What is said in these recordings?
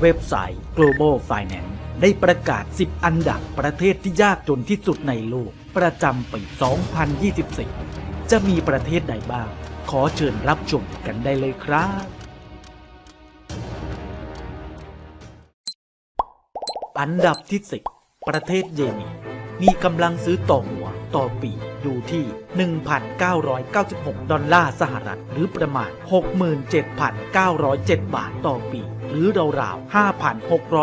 เว็บไซต์ Global Finance ได้ประกาศ 10 อันดับประเทศที่ยากจนที่สุดในโลก ประจำปี 2024 จะมีประเทศใดบ้าง ขอเชิญรับชมกันได้เลยครับ อันดับที่ 10 ประเทศเยเมนมีกำลังซื้อต่อหัวต่อปีอยู่ที่ 1,996 ดอลลาร์สหรัฐ หรือประมาณ 67,907 บาทต่อปี หรือราวๆ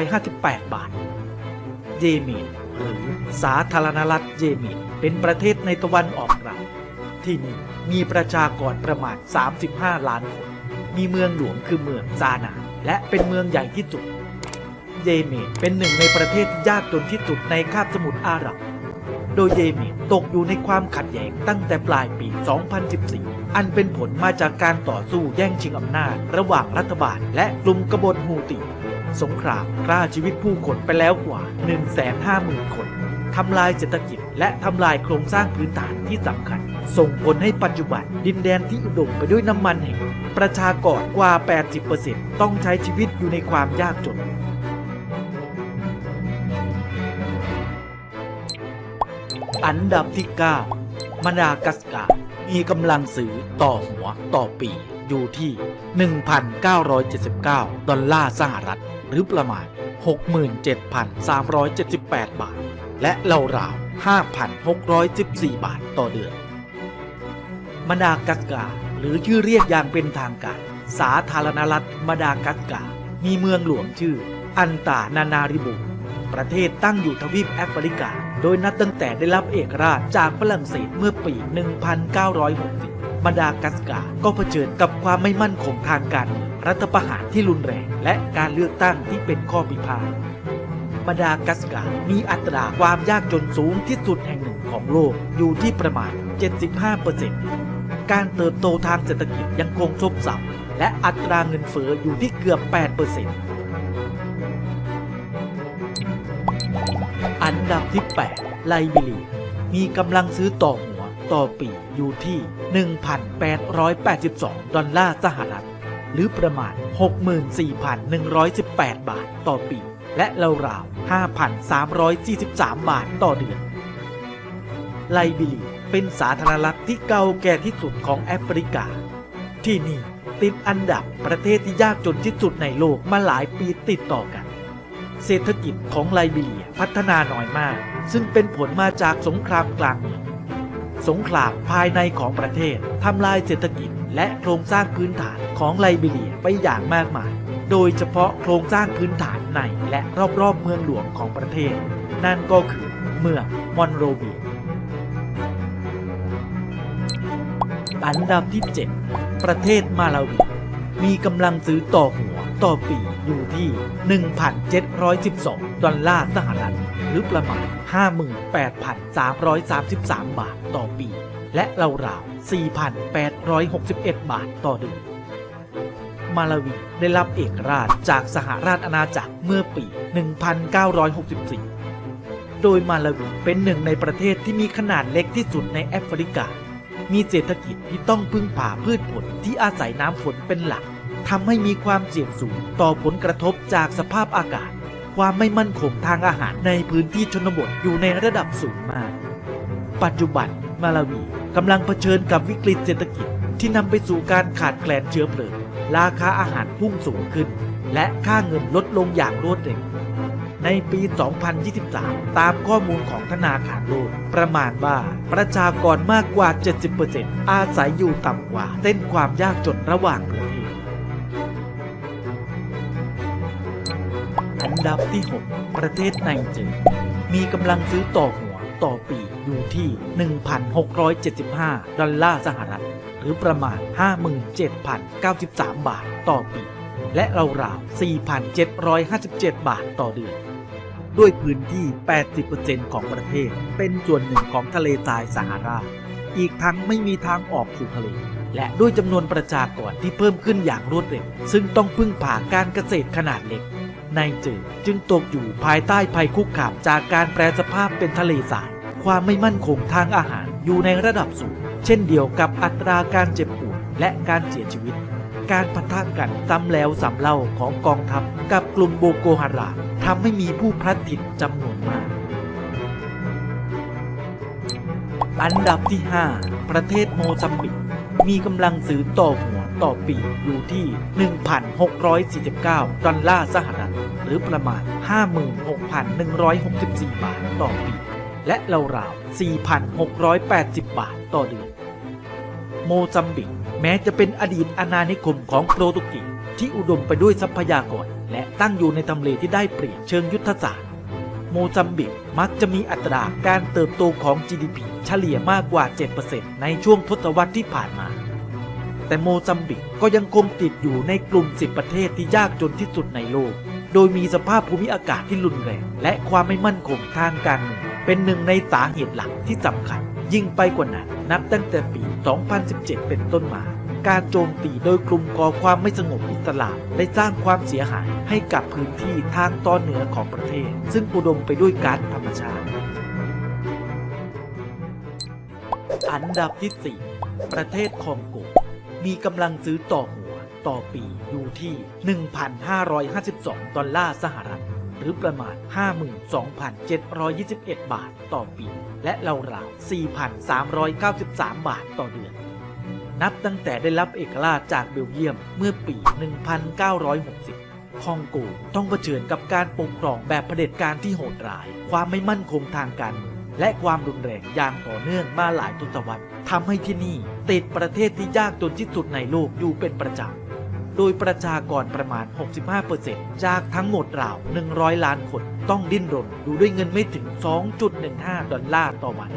5,658 บาท เยเมนหรือสาธารณรัฐเยเมนเป็นประเทศในตะวันออกกลางที่นี่มีประชากรประมาณ 35 ล้านคน มีเมืองหลวงคือเมืองซานา และเป็นเมืองใหญ่ที่สุด เยเมนเป็นหนึ่งในประเทศยากจนที่สุดในคาบสมุทรอาหรับ ดยเยเมนตกอยู่ในความขัดแย้งตั้งแต่ปลายปี 2014 อันเป็นผลมาจากการต่อสู้แย่งชิงอำนาจ ระหว่างรัฐบาล และกลุ่มกบฏฮูติ สงครามฆ่าชีวิตผู้คนไปแล้วกว่า 150,000 คนทำลายเศรษฐกิจและทำลายโครงสร้างพื้นฐานที่สำคัญ ส่งผลให้ปัจจุบันดินแดนที่อุดมไปด้วยน้ำมันแห่ง ประชากรกว่า 80%ต้องใช้ชีวิตอยู่ในความยากจน อันดับที่ 9 มาดากัสการ์มีกำลังซื้อต่อหัวต่อปีอยู่ที่ 1,979 ดอลลาร์สหรัฐ หรือประมาณ 67,378 บาท และราวๆ5,614 บาทต่อเดือนมาดากัสการ์หรือชื่อเรียกอย่างเป็นทางการ สาธารณรัฐมาดากัสการ์มีเมืองหลวงชื่อ อันตานานาริบู ประเทศตั้งอยู่ทวีปแอฟริกา โดยนับตั้งแต่ได้รับเอกราชจากฝรั่งเศสเมื่อปี 1960 มาดากัสการ์ก็เผชิญกับความไม่มั่นคงทางการ รัฐประหารที่รุนแรง และการเลือกตั้งที่เป็นข้อพิพาทมาดากัสการ์มีอัตราความยากจนสูงที่สุดแห่งหนึ่งของโลกอยู่ที่ประมาณ 75%การเติบโตทางเศรษฐกิจยังคงซบเซาและอัตราเงินเฟ้ออยู่ที่เกือบ 8% นดับที่ 8 ไลบีเรียมีกำลังซื้อต่อหัวต่อปีอยู่ที่ 1,882 ดอลลาร์สหรัฐ หรือประมาณ 64,118 บาทต่อปี และราวๆ5,343 บาทต่อเดือน ไลบีเรียเป็นสาธารณรัฐที่เก่าแก่ที่สุดของแอฟริกา ที่นี่ติดอันดับประเทศที่ยากจนที่สุดในโลกมาหลายปีติดต่อกัน เศรษฐกิจของไลบีเรียพัฒนาน้อยมาก ซึ่งเป็นผลมาจากสงครามกลางเมืองสงครามภายในของประเทศทำลายเศรษฐกิจและโครงสร้างพื้นฐานของไลบีเรียไปอย่างมากมาย โดยเฉพาะโครงสร้างพื้นฐานในและรอบๆเมืองหลวงของประเทศ นั่นก็คือเมืองมอนโรเวียอันดับที่ 7 ประเทศมาลาวี มีกำลังซื้อต่อหัวต่อปี อยู่ที่ 1,712 ดอลลาร์สหรัฐ หรือประมาณ 58,333 บาทต่อปี และราวๆ 4,861 บาทต่อเดือน มาลาวีได้รับเอกราชจากสหราชอาณาจักรเมื่อปี 1964 โดยมาลาวีเป็นหนึ่งในประเทศที่มีขนาดเล็กที่สุดในแอฟริกา มีเศรษฐกิจที่ต้องพึ่งพาพืชผลที่อาศัยน้ำฝนเป็นหลัก ทำให้มีความเสี่ยงสูงต่อผลกระทบจากสภาพอากาศ ความไม่มั่นคงทางอาหารในพื้นที่ชนบทอยู่ในระดับสูงมาก ปัจจุบันมาลาวีกำลังเผชิญกับวิกฤตเศรษฐกิจที่นำไปสู่การขาดแคลนเชื้อเพลิง ราคาอาหารพุ่งสูงขึ้น และค่าเงินลดลงอย่างรวดเร็ว ในปี 2023 ตามข้อมูลของธนาคารโลก ประมาณว่าประชากรมากกว่า 70%อาศัยอยู่ต่ำกว่าเส้นความยากจนระหว่างประเทศ อันดับที่ 6 ประเทศไนจอร์มีกำลังซื้อต่อหัวต่อปีอยู่ที่ 1,675 ดอลลาร์สหรัฐ หรือประมาณ 57,093 บาทต่อปี และราวๆ4,757 บาทต่อเดือน ด้วยพื้นที่ 80%ของประเทศ เป็นส่วนหนึ่งของทะเลทรายซาฮารา อีกทั้งไม่มีทางออกสู่ทะเลและด้วยจำนวนประชากรที่เพิ่มขึ้นอย่างรวดเร็ว ซึ่งต้องพึ่งพาการเกษตรขนาดเล็ก ในเจอจึงตกอยู่ภายใต้ภัยคุกคามจากการแปรสภาพเป็นทะเลทรายความไม่มั่นคงทางอาหารอยู่ในระดับสูง เช่นเดียวกับอัตราการเจ็บป่วยและการเสียชีวิต การปะทะกันซ้ำแล้วซ้ำเล่าของกองทัพกับกลุ่มโบโกฮาราทำให้มีผู้พลัดถิ่นจำนวนมาก อันดับที่ 5 ประเทศโมซัมบิก มีกำลังซื้อต่อหัว ต่อปีอยู่ที่ 1,649 ดอลลาร์สหรัฐ หรือประมาณ 56,164 บาทต่อปี และราวๆ4,680 บาทต่อเดือน โมซัมบิก แม้จะเป็นอดีตอาณานิคมของโปรตุเกสที่อุดมไปด้วยทรัพยากร และตั้งอยู่ในทำเลที่ได้เปรียบเชิงยุทธศาสตร์โมซัมบิกมักจะมีอัตราการเติบโตของ GDP เฉลี่ยมากกว่า 7%ในช่วงทศวรรษที่ผ่านมา แต่โมซัมบิกก็ยังคงติดอยู่ในกลุ่ม 10 ประเทศที่ยากจนที่สุดในโลก โดยมีสภาพภูมิอากาศที่รุนแรงและความไม่มั่นคงทางการเมืองเป็นหนึ่งในสาเหตุหลักที่สำคัญ ยิ่งไปกว่านั้น นับตั้งแต่ปี 2017 เป็นต้นมา การโจมตีโดยกลุ่มก่อความไม่สงบอิสลามได้สร้างความเสียหายให้กับพื้นที่ทางตอนเหนือของประเทศ ซึ่งอุดมไปด้วยก๊าซธรรมชาติ อันดับที่ 4 ประเทศคองโก มีกำลังซื้อต่อหัวต่อปีอยู่ที่ 1,552 ดอลลาร์สหรัฐ หรือประมาณ 52,721 บาทต่อปี และราวๆ4,393 บาทต่อเดือน นับตั้งแต่ได้รับเอกราชจากเบลเยียมเมื่อปี 1960คองโกต้องเผชิญกับการปกครองแบบเผด็จการที่โหดร้าย ความไม่มั่นคงทางการเมืองและความรุนแรงอย่างต่อเนื่องมาหลายทศวรรษ ทำให้ที่นี่ติดประเทศที่ยากจนที่สุดในโลกอยู่เป็นประจำ โดยประชากรประมาณ 65%จากทั้งหมดราว 100 ล้านคนต้องดิ้นรนดูด้วยเงินไม่ถึง 2.15 ดอลลาร์ต่อวัน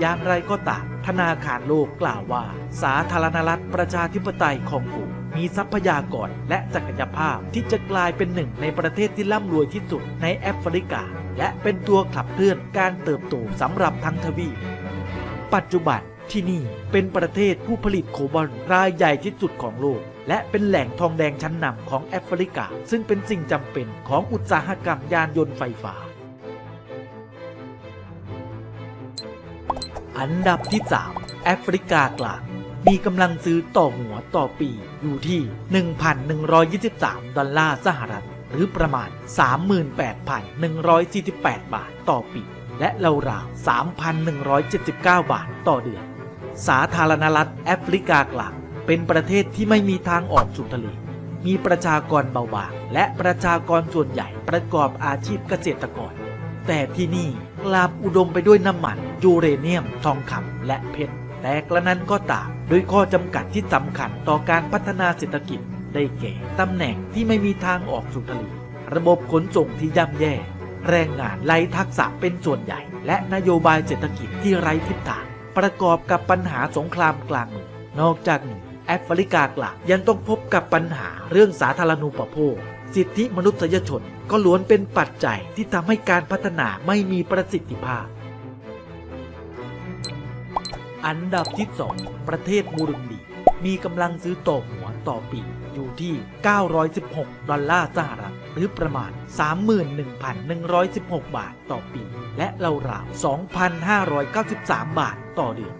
อย่างไรก็ตามธนาคารโลกกล่าวว่า สาธารณรัฐประชาธิปไตยของกูมีทรัพยากรและศักยภาพที่จะกลายเป็นหนึ่งในประเทศที่ร่ำรวยที่สุดในแอฟริกา และเป็นตัวขับเคลื่อนการเติบโตสำหรับทั้งทวีปปัจจุบัน ที่นี่เป็นประเทศผู้ผลิตโคบอลรายใหญ่ที่สุดของโลก และเป็นแหล่งทองแดงชั้นนำของแอฟริกา ซึ่งเป็นสิ่งจำเป็นของอุตสาหกรรมยานยนต์ไฟฟ้า อันดับที่ 3 แอฟริกากลางมีกำลังซื้อต่อหัวต่อปีอยู่ที่ 1,123 ดอลลาร์สหรัฐ หรือประมาณ 38,148 บาทต่อปี และราวๆ3,179 บาทต่อเดือน สาธารณรัฐแอฟริกากลางเป็นประเทศที่ไม่มีทางออกสู่ทะเล มีประชากรเบาบาง และประชากรส่วนใหญ่ประกอบอาชีพเกษตรกร แต่ที่นี่กลับอุดมไปด้วยน้ำมันยูเรเนียม ทองคำและเพชร แต่กระนั้นก็ตามโดยข้อจำกัดที่สำคัญต่อการพัฒนาเศรษฐกิจ ได้แก่ตำแหน่งที่ไม่มีทางออกสู่ทะเล ระบบขนส่งที่ย่ำแย่ แรงงานไร้ทักษะเป็นส่วนใหญ่ และนโยบายเศรษฐกิจที่ไร้ทิศทาง ประกอบกับปัญหาสงครามกลางเมืองนอกจากนี้แอฟริกากลางยังต้องพบกับปัญหาเรื่องสาธารณูปโภค สิทธิมนุษยชนก็ล้วนเป็นปัจจัยที่ทำให้การพัฒนาไม่มีประสิทธิภาพ อันดับที่ 2 ประเทศบูรุนดี มีกำลังซื้อต่อหัวต่อปีอยู่ที่ 916 ดอลลาร์สหรัฐ หรือประมาณ 31,116 บาทต่อปี และราวๆ2,593 บาทต่อเดือน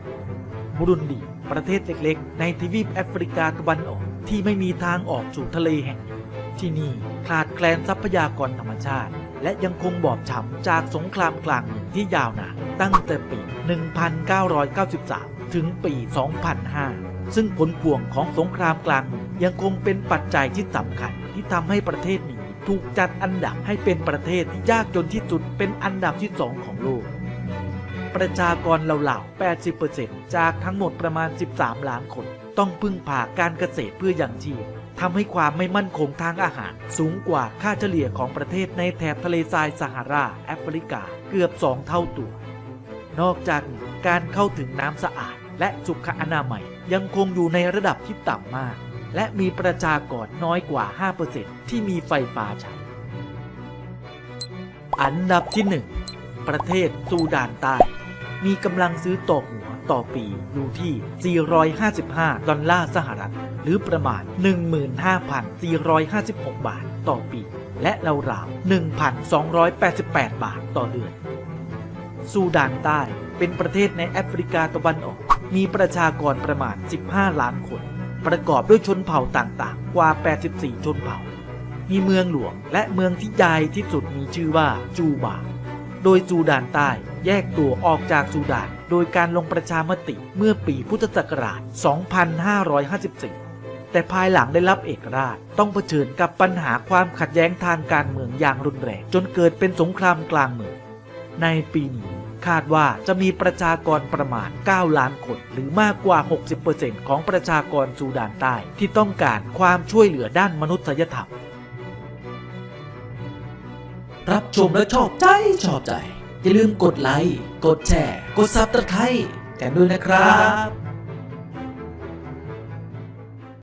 บุรุนดี ประเทศเล็กๆ ในทวีปแอฟริกาตะวันออกที่ไม่มีทางออกสู่ทะเลแห่งนี้ที่นี่ขาดแคลนทรัพยากรธรรมชาติ และยังคงบอบช้ำจากสงครามกลางเมืองที่ยาวนานตั้งแต่ปี 1993 ถึงปี 2005 ซึ่งผลพวงของสงครามกลางเมืองยังคงเป็นปัจจัยที่สำคัญที่ทำให้ประเทศนี้ ถูกจัดอันดับให้เป็นประเทศที่ยากจนที่สุดเป็นอันดับที่สองของโลก ประชากรเหล่าๆ 80%จากทั้งหมดประมาณ 13 ล้านคน ต้องพึ่งพาการเกษตรเพื่อยังชีพทำให้ความไม่มั่นคงทางอาหาร สูงกว่าค่าเฉลี่ยของประเทศในแถบทะเลทรายซาฮาราแอฟริกาเกือบ2เท่าตัว นอกจากนี้การเข้าถึงน้ำสะอาดและสุขอนามัยยังคงอยู่ในระดับที่ต่ำมาก และมีประชากรน้อยกว่า 5%ที่มีไฟฟ้าใช้ อันดับที่ 1 ประเทศซูดานใต้ มีกำลังซื้อต่อหัวต่อปีอยู่ที่ 455 ดอลลาร์สหรัฐ หรือประมาณ 15,456 บาทต่อปี และราวๆ1,288 บาทต่อเดือน ซูดานใต้เป็นประเทศในแอฟริกาตะวันออก มีประชากรประมาณ 15 ล้านคน ประกอบด้วยชนเผ่าต่างๆ กว่า 84 ชนเผ่า มีเมืองหลวงและเมืองที่ใหญ่ที่สุดมีชื่อว่าจูบา โดยซูดานใต้แยกตัวออกจากซูดาน โดยการลงประชามติเมื่อปีพุทธศักราช 2554 แต่ภายหลังได้รับเอกราชต้องเผชิญกับปัญหาความขัดแย้งทางการเมืองอย่างรุนแรงจนเกิดเป็นสงครามกลางเมือง ในปีนี้ คาดว่าจะมีประชากรประมาณ 9 ล้านคน หรือมากกว่า 60%ของประชากรซูดานใต้ที่ต้องการความช่วยเหลือด้านมนุษยธรรม รับชมและชอบใจชอบใจ อย่าลืมกดไลค์ กดแชร์ กดซับสไครต์กันด้วยนะครับ